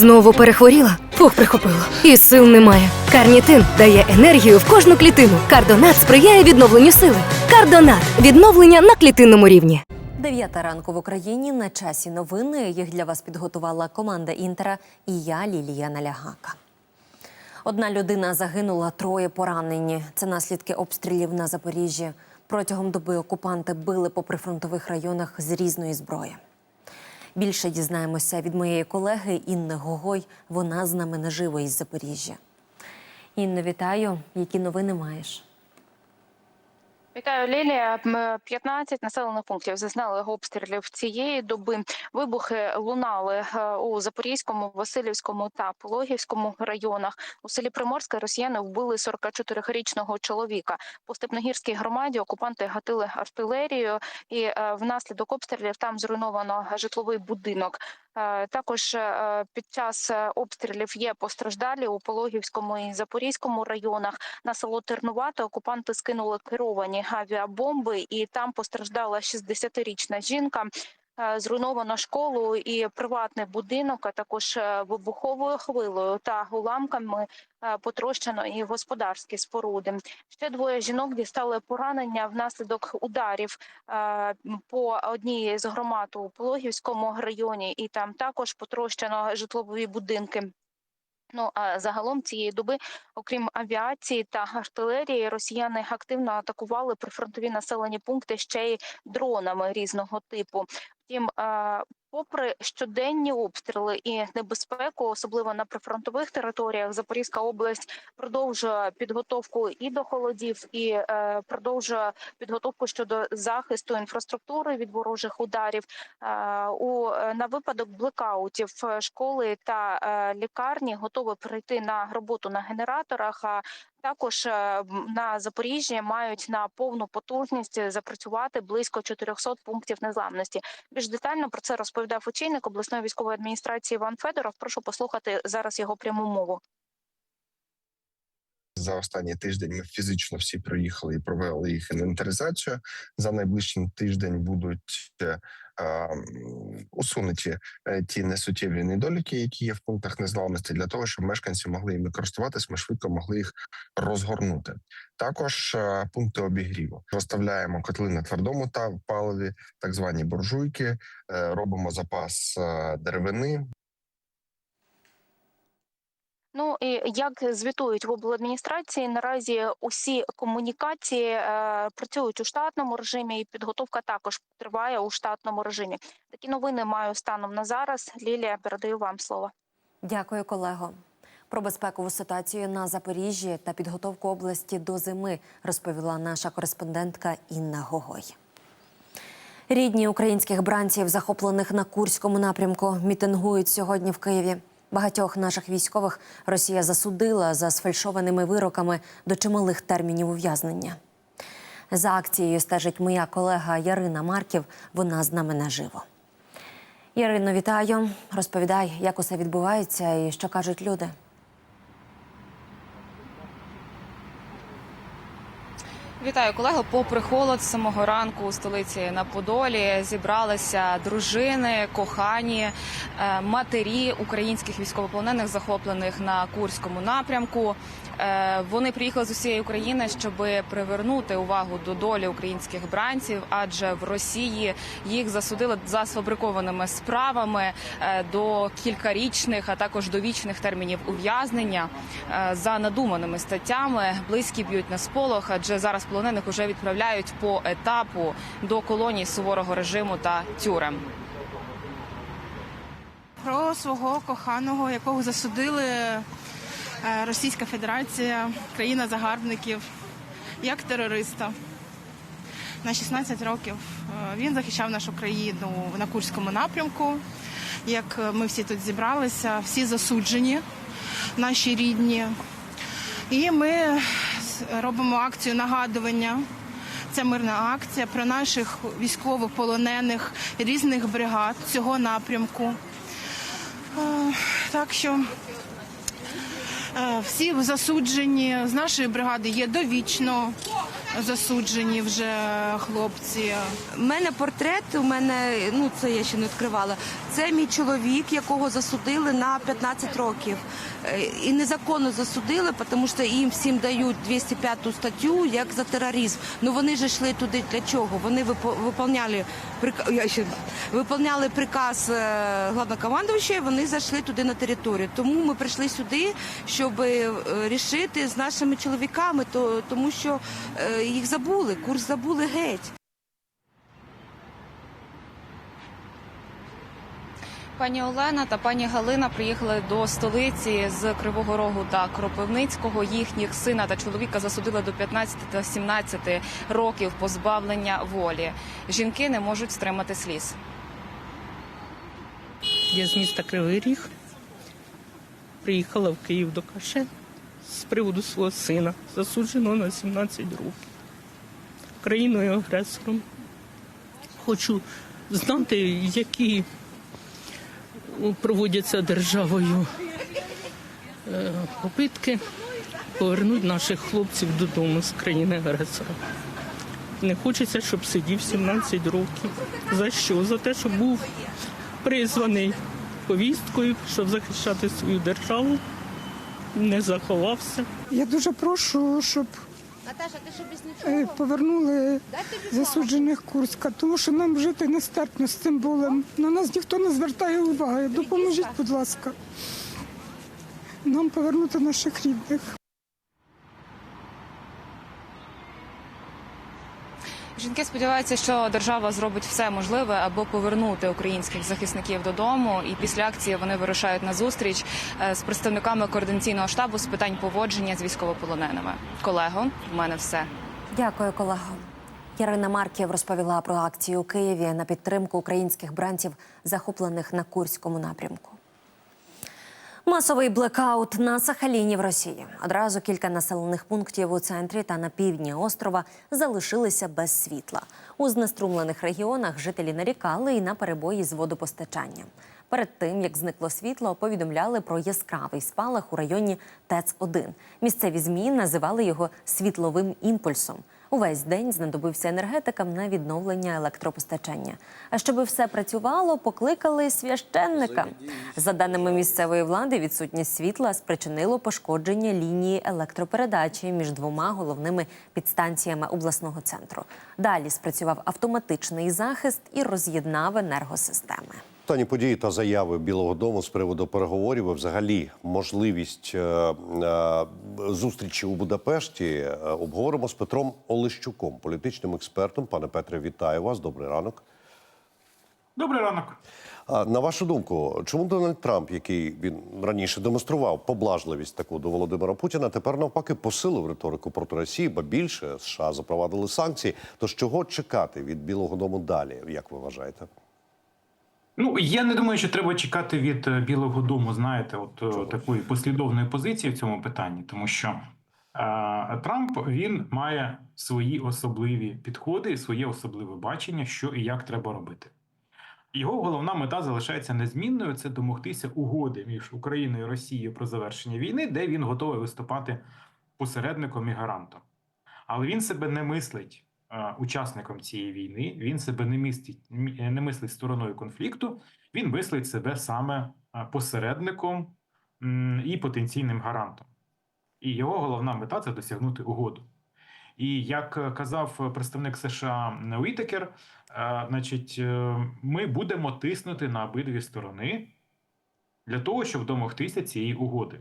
Знову перехворіла? Фух, прихопило. І сил немає. Карнітин дає енергію в кожну клітину. Кардонат сприяє відновленню сили. Кардонат відновлення на клітинному рівні. Дев'ята ранку в Україні на часі новини. Їх для вас підготувала команда Інтера і я, Лілія Налягака. Одна людина загинула, троє поранені. Це наслідки обстрілів на Запоріжжі. Протягом доби окупанти били по прифронтових районах з різної зброї. Більше дізнаємося від моєї колеги Інни Гогой. Вона з нами наживо із Запоріжжя. Інно, вітаю. Які новини маєш? Вітаю, Лілія. М, 15 населених пунктів зазнали обстрілів цієї доби. Вибухи лунали е, у Запорізькому, Васильівському та Пологівському районах. У селі Приморське росіяни вбили 44-річного чоловіка. По Степногірській громаді окупанти гатили артилерію, і е, внаслідок обстрілів там зруйновано житловий будинок. Е, Також е, під час е, обстрілів є постраждалі у Пологівському і Запорізькому районах. На село Тернувато окупанти скинули керовані авіабомби, і там постраждала 60-річна жінка. Е, Зруйновано школу і приватний будинок, а також е, вибуховою хвилою та уламками е, потрощено і господарські споруди. Ще двоє жінок дістали поранення внаслідок ударів по одній з громад у Пологівському районі, і там також потрощено житлові будинки. Ну а загалом цієї доби, окрім авіації та артилерії, росіяни активно атакували прифронтові населені пункти ще й дронами різного типу. Втім, е, попри щоденні обстріли і небезпеку, особливо на прифронтових територіях, Запорізька область продовжує підготовку і до холодів, і е, продовжує підготовку щодо захисту інфраструктури від ворожих ударів. Е, у на випадок блекаутів школи та лікарні готові перейти на роботу на генераторах. А також е, на Запоріжжі мають на повну потужність запрацювати близько 400 пунктів незламності. Більш детально про це розповідав очільник обласної військової адміністрації Іван Федоров. Прошу послухати зараз його пряму мову. За останній тиждень ми фізично всі приїхали і провели їх інвентаризацію. За найближчий тиждень будуть е, усунуті е, ті несуттєві недоліки, які є в пунктах незламності, для того, щоб мешканці могли їми користуватись, ми швидко могли їх розгорнути. Також е, пункти обігріву розставляємо котли на твердому та паливі, так звані буржуйки, робимо запас деревини, Ну і як звітують в обладміністрації, наразі усі комунікації е, працюють у штатному режимі, і підготовка також триває у штатному режимі. Такі новини маю станом на зараз. Лілія, передаю вам слово. Дякую, колего. Про безпекову ситуацію на Запоріжжі та підготовку області до зими розповіла наша кореспондентка Інна Гогой. Рідні українських бранців, захоплених на Курському напрямку, мітингують сьогодні в Києві. Багатьох наших військових Росія засудила за сфальшованими вироками до чималих термінів ув'язнення. За акцією стежить моя колега Ярина Марків. Вона з нами наживо. Ярино, вітаю. Розповідай, як усе відбувається і що кажуть люди. Вітаю колего. Попри холод з самого ранку у столиці на Подолі зібралися дружини, кохані, е, матері українських військовополонених, захоплених на Курському напрямку. Е, Вони приїхали з усієї України, щоб привернути увагу до долі українських бранців, адже в Росії їх засудили за сфабрикованими справами е, до кількарічних, а також довічних термінів ув'язнення за надуманими статтями. Близькі б'ють на сполох, адже зараз полонених уже відправляють по етапу до колоній суворого режиму та тюрем. про свого коханого, якого засудили е, Російська Федерація, країна загарбників, як терориста. На 16 років Е, він захищав нашу країну на Курському напрямку. Як ми всі тут зібралися, всі засуджені, наші рідні. І ми робимо акцію нагадування. Це мирна акція про наших військовополонених різних бригад цього напрямку. Е, Так що е, всі засуджені з нашої бригади є довічно засуджені вже хлопці. У мене портрет, у мене ну це я ще не відкривала. Це мій чоловік, якого засудили на 15 років. Е, І незаконно засудили, тому що їм всім дають 205 статтю як за тероризм. Ну вони ж йшли туди для чого? Вони прик- я ще виповняли приказ е, і вони зайшли туди на територію. Тому ми прийшли сюди, щоб е, рішити з нашими чоловіками, то тому що їх забули, курс забули геть. Пані Олена та пані Галина приїхали до столиці з Кривого Рогу та Кропивницького. Їхніх сина та чоловіка засудили до 15 та 17 років позбавлення волі. Жінки не можуть стримати сліз. Я з міста Кривий Ріг. Приїхала в Київ до Каше з приводу свого сина, засудженого на 17 років. Країною агресором. Хочу знати, які проводяться державою е, попитки повернути наших хлопців додому з країни агресора. Не хочеться, щоб сидів 17 років. За що? За те, що був призваний повісткою, щоб захищати свою державу, не заховався. Я дуже прошу, щоб е, повернули засуджених Курська, тому що нам жити нестерпно з цим болем. На нас ніхто не звертає уваги. Допоможіть, будь ласка, нам повернути наших рідних. Жінки сподіваються, що держава зробить все можливе, аби повернути українських захисників додому. І після акції вони вирушають на зустріч е, з представниками координаційного штабу з питань поводження з військовополоненими. Колего, в мене все. Дякую, колего. Ярина Марків розповіла про акцію у Києві на підтримку українських бранців, захоплених на Курському напрямку. Масовий блекаут на Сахаліні в Росії. Одразу кілька населених пунктів у центрі та на півдні острова залишилися без світла. У знеструмлених регіонах жителі нарікали і на перебої з водопостачанням. Перед тим як зникло світло, повідомляли про яскравий спалах у районі ТЕЦ-1. Місцеві змі називали його світловим імпульсом. Увесь день знадобився енергетикам на відновлення електропостачання. А щоб все працювало, покликали священника. За даними місцевої влади, відсутність світла спричинило пошкодження лінії електропередачі між двома головними підстанціями обласного центру. Далі спрацював автоматичний захист і роз'єднав енергосистеми. Останні події та заяви Білого Дому з приводу переговорів і взагалі можливість е, е, зустрічі у Будапешті е, обговоримо з Петром Олещуком, політичним експертом. Пане Петре, вітаю вас. Добрий ранок. Добрий ранок. На вашу думку, чому Дональд Трамп, який він раніше демонстрував поблажливість таку до Володимира Путіна, тепер навпаки посилив риторику проти Росії, ба більше США запровадили санкції. Тож чого чекати від Білого Дому далі? Як ви вважаєте? Ну я не думаю, що треба чекати від е, Білого Дому, знаєте, от е, такої послідовної позиції в цьому питанні, тому що е, Трамп він має свої особливі підходи, своє особливе бачення, що і як треба робити. Його головна мета залишається незмінною: це домогтися угоди між Україною і Росією про завершення війни, де він готовий виступати посередником і гарантом. Але він себе не мислить учасником цієї війни. Він себе не містить, не мислить стороною конфлікту. Він мислить себе саме посередником і потенційним гарантом. І його головна мета це досягнути угоду. І як е, казав представник США Уітекер, е, значить, е, ми будемо тиснути на обидві сторони для того, щоб домогтися цієї угоди.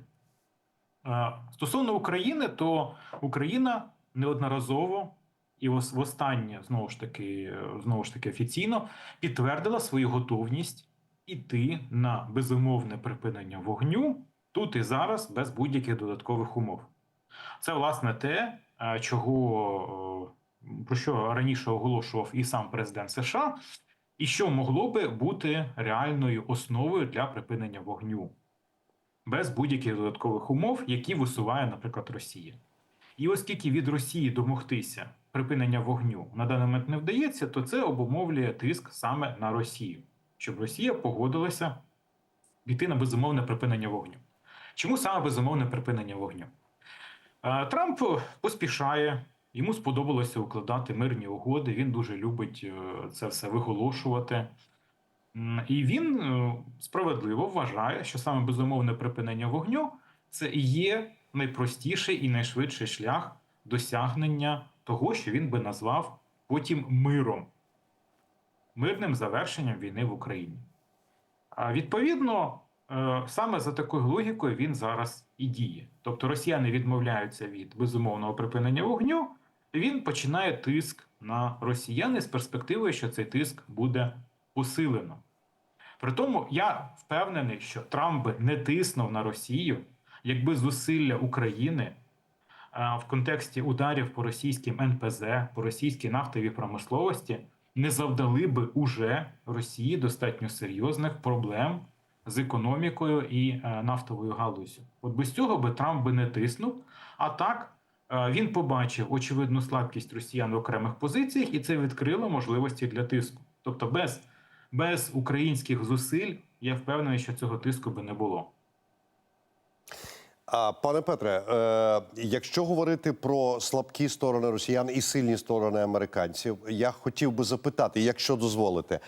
Стосовно України, то Україна неодноразово і ос- востаннє знову ж таки, знову ж таки офіційно підтвердила свою готовність іти на безумовне припинення вогню тут і зараз без будь-яких додаткових умов. Це власне те, е, чого е, про що раніше оголошував і сам президент США, і що могло би бути реальною основою для припинення вогню без будь-яких додаткових умов, які висуває, наприклад, Росія. І оскільки від Росії домогтися припинення вогню на даний момент не вдається, то це обумовлює тиск саме на Росію, щоб Росія погодилася піти на безумовне припинення вогню. Чому саме безумовне припинення вогню? Трамп поспішає Йому сподобалося укладати мирні угоди. Він дуже любить е, це все виголошувати. І він е, справедливо вважає, що саме безумовне припинення вогню це і є найпростіший і найшвидший шлях досягнення того, що він би назвав потім миром, мирним завершенням війни в Україні. А відповідно, е, саме за такою логікою він зараз і діє. Тобто росіяни відмовляються від безумовного припинення вогню, він починає тиск на росіян з перспективою, що цей тиск буде посилено. При тому я впевнений, що Трамп би не тиснув на Росію, якби зусилля України в контексті ударів по російським НПЗ, по російській нафтовій промисловості не завдали би уже Росії достатньо серйозних проблем з економікою і е, нафтовою галузю. От без цього би Трамп би не тиснув. А так е, він побачив очевидну слабкість росіян в окремих позиціях, і це відкрило можливості для тиску. Тобто, без, без українських зусиль я впевнений, що цього тиску би не було. Пане Петре, е, якщо говорити про слабкі сторони росіян і сильні сторони американців, я хотів би запитати, якщо дозволите.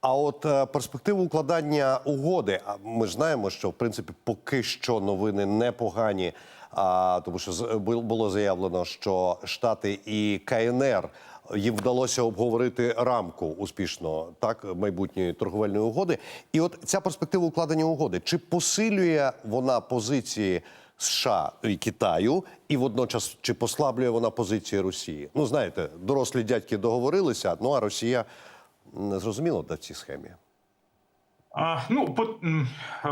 А от е, перспективу укладання угоди, а ми ж знаємо, що в принципі поки що новини непогані. А тому, що було заявлено, що Штати і КНР їм вдалося обговорити рамку успішно так майбутньої торговельної угоди. І от ця перспектива укладення угоди чи посилює вона позиції США і Китаю, і водночас чи послаблює вона позиції Росії? Ну знаєте, дорослі дядьки договорилися, ну а Росія не зрозуміло де в цій схемі. А, ну, по,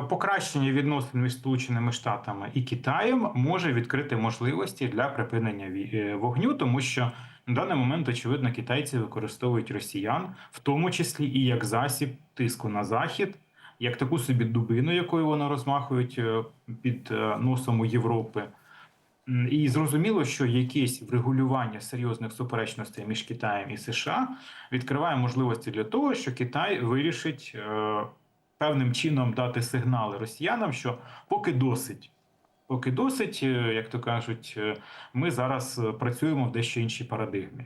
покращення відносин між Сполученими Штатами і Китаєм може відкрити можливості для припинення е, вогню, тому що на даний момент, очевидно, китайці використовують росіян, в тому числі і як засіб тиску на захід, як таку собі дубину, якою вони розмахують е, під е, носом у Європи. І зрозуміло, що якесь врегулювання серйозних суперечностей між Китаєм і США відкриває можливості для того, що Китай вирішить е, певним чином дати сигнали росіянам, що поки досить. Поки досить, е, як то кажуть, е, ми зараз е, працюємо в дещо іншій парадигмі.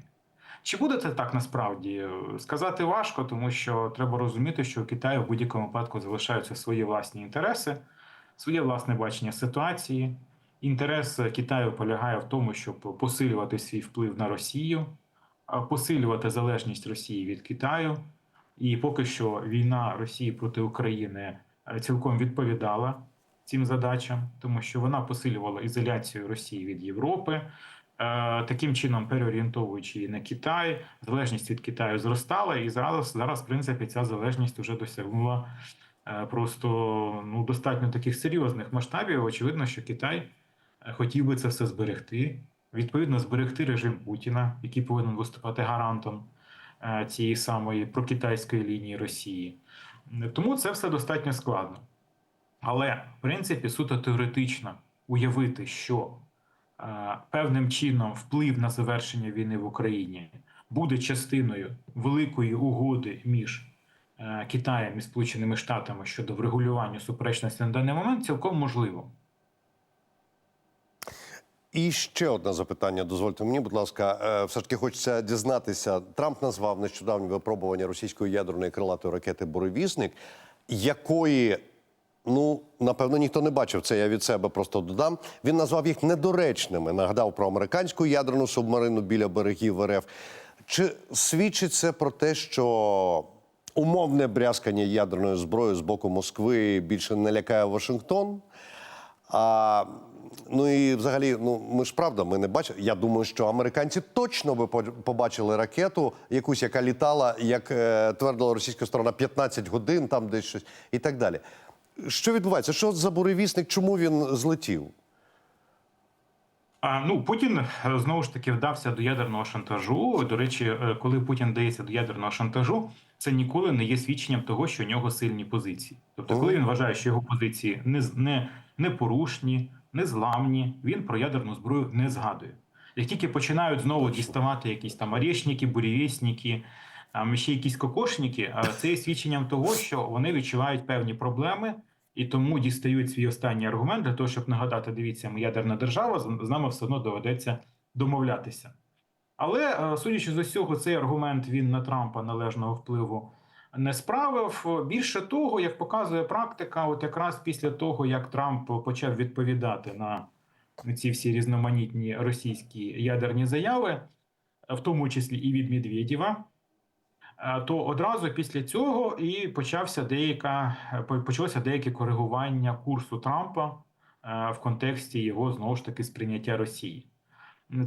Чи буде це так насправді? Сказати важко, тому що треба розуміти, що у Китаю в будь-якому випадку залишаються свої власні інтереси, своє власне бачення ситуації. Інтерес Китаю полягає в тому, щоб посилювати свій вплив на Росію, посилювати залежність Росії від Китаю. І поки що війна Росії проти України цілком відповідала цим задачам, тому що вона посилювала ізоляцію Росії від Європи, е, таким чином переорієнтовуючи її на Китай. Залежність від Китаю зростала, і зараз, зараз в принципі, ця залежність вже досягнула е, просто ну, достатньо таких серйозних масштабів. Очевидно, що Китай е, хотів би це все зберегти. Відповідно, зберегти режим Путіна, який повинен виступати гарантом цієї самої прокитайської лінії Росії. Тому це все достатньо складно. Але, в принципі, суто теоретично уявити, що е, певним чином вплив на завершення війни в Україні буде частиною великої угоди між е, Китаєм і Сполученими Штатами щодо врегулювання суперечності на даний момент, цілком можливо. І ще одне запитання. Дозвольте мені, будь ласка, Е, все ж таки хочеться дізнатися. Трамп назвав нещодавні випробування російської ядерної крилатої ракети Буревісник, якої. Ну, напевно, ніхто не бачив це. Я від себе просто додам. Він назвав їх недоречними. Нагадав про американську ядерну субмарину біля берегів РФ. Чи свідчить це про те, що умовне брязкання ядерною зброєю з боку Москви більше не лякає Вашингтон? А, ну і взагалі, ну ми ж правда, ми не бачили. Я думаю, що американці точно би побачили ракету, якусь, яка літала, як е, твердила російська сторона, 15 годин, там десь щось і так далі. Що відбувається? Що за буревісник? Чому він злетів? А, ну, Путін е, знову ж таки вдався до ядерного шантажу. До речі, е, коли Путін вдається до ядерного шантажу, це ніколи не є свідченням того, що у нього сильні позиції. Тобто, коли він вважає, що його позиції не, з- не, непорушні, незламні, він про ядерну зброю не згадує. Як тільки починають знову діставати якісь там орешники, бурєвєсники, там ще якісь кокошники, це є свідченням того, що вони відчувають певні проблеми. І тому дістають свій останній аргумент для того, щоб нагадати: дивіться, ми ядерна держава, з нами все одно доведеться домовлятися. Але е, судячи з усього, цей аргумент він на Трампа належного впливу не справив. Більше того, як показує практика, от якраз після того, як Трамп почав відповідати на ці всі різноманітні російські ядерні заяви, в тому числі і від Медведєва, то одразу після цього і почався деяка почалося деяке коригування курсу Трампа е, в контексті його знову ж таки сприйняття Росії.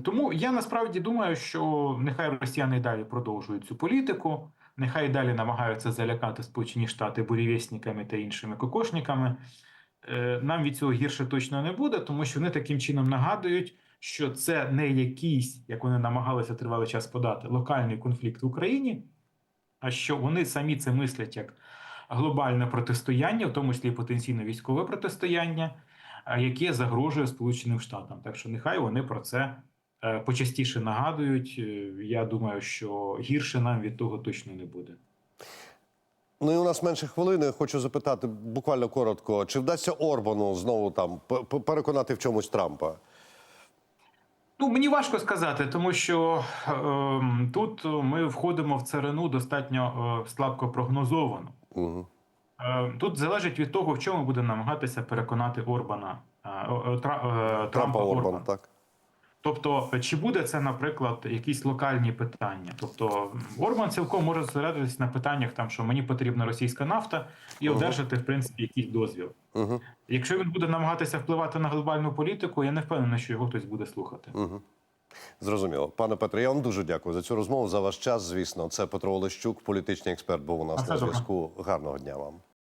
Тому я насправді думаю, що нехай росіяни далі продовжують цю політику, нехай далі намагаються залякати Сполучені Штати бурєвєсніками та іншими кокошниками. Е, Нам від цього гірше точно не буде, тому що вони таким чином нагадують, що це не якийсь, як вони намагалися тривалий час подати, локальний конфлікт в Україні, а що вони самі це мислять як глобальне протистояння, в тому числі потенційно військове протистояння, яке загрожує Сполученим Штатам. Так що нехай вони про це е, почастіше нагадують. Е, Я думаю, що гірше нам від того точно не буде. Ну і у нас менше хвилини. Хочу запитати буквально коротко: чи вдасться Орбану знову там переконати в чомусь Трампа? Ну, мені важко сказати, тому що е, тут ми входимо в царину достатньо е, слабко прогнозовано. Угу. Е, Тут залежить від того, в чому буде намагатися переконати Орбана е, е, е, Трампа, Трампа Орбана. Орбан. так. Тобто, чи буде це, наприклад, якісь локальні питання? Тобто, Орбан цілком може зосередитися на питаннях, там що мені потрібна російська нафта, і Ага. одержати в принципі якийсь дозвіл. Угу. Якщо він буде намагатися впливати на глобальну політику, я не впевнений, що його хтось буде слухати. Угу. Зрозуміло. Пане Петре, я вам дуже дякую за цю розмову, за ваш час. Звісно, це Петро Олещук, політичний експерт, був у нас це на зв'язку. Гарного дня вам.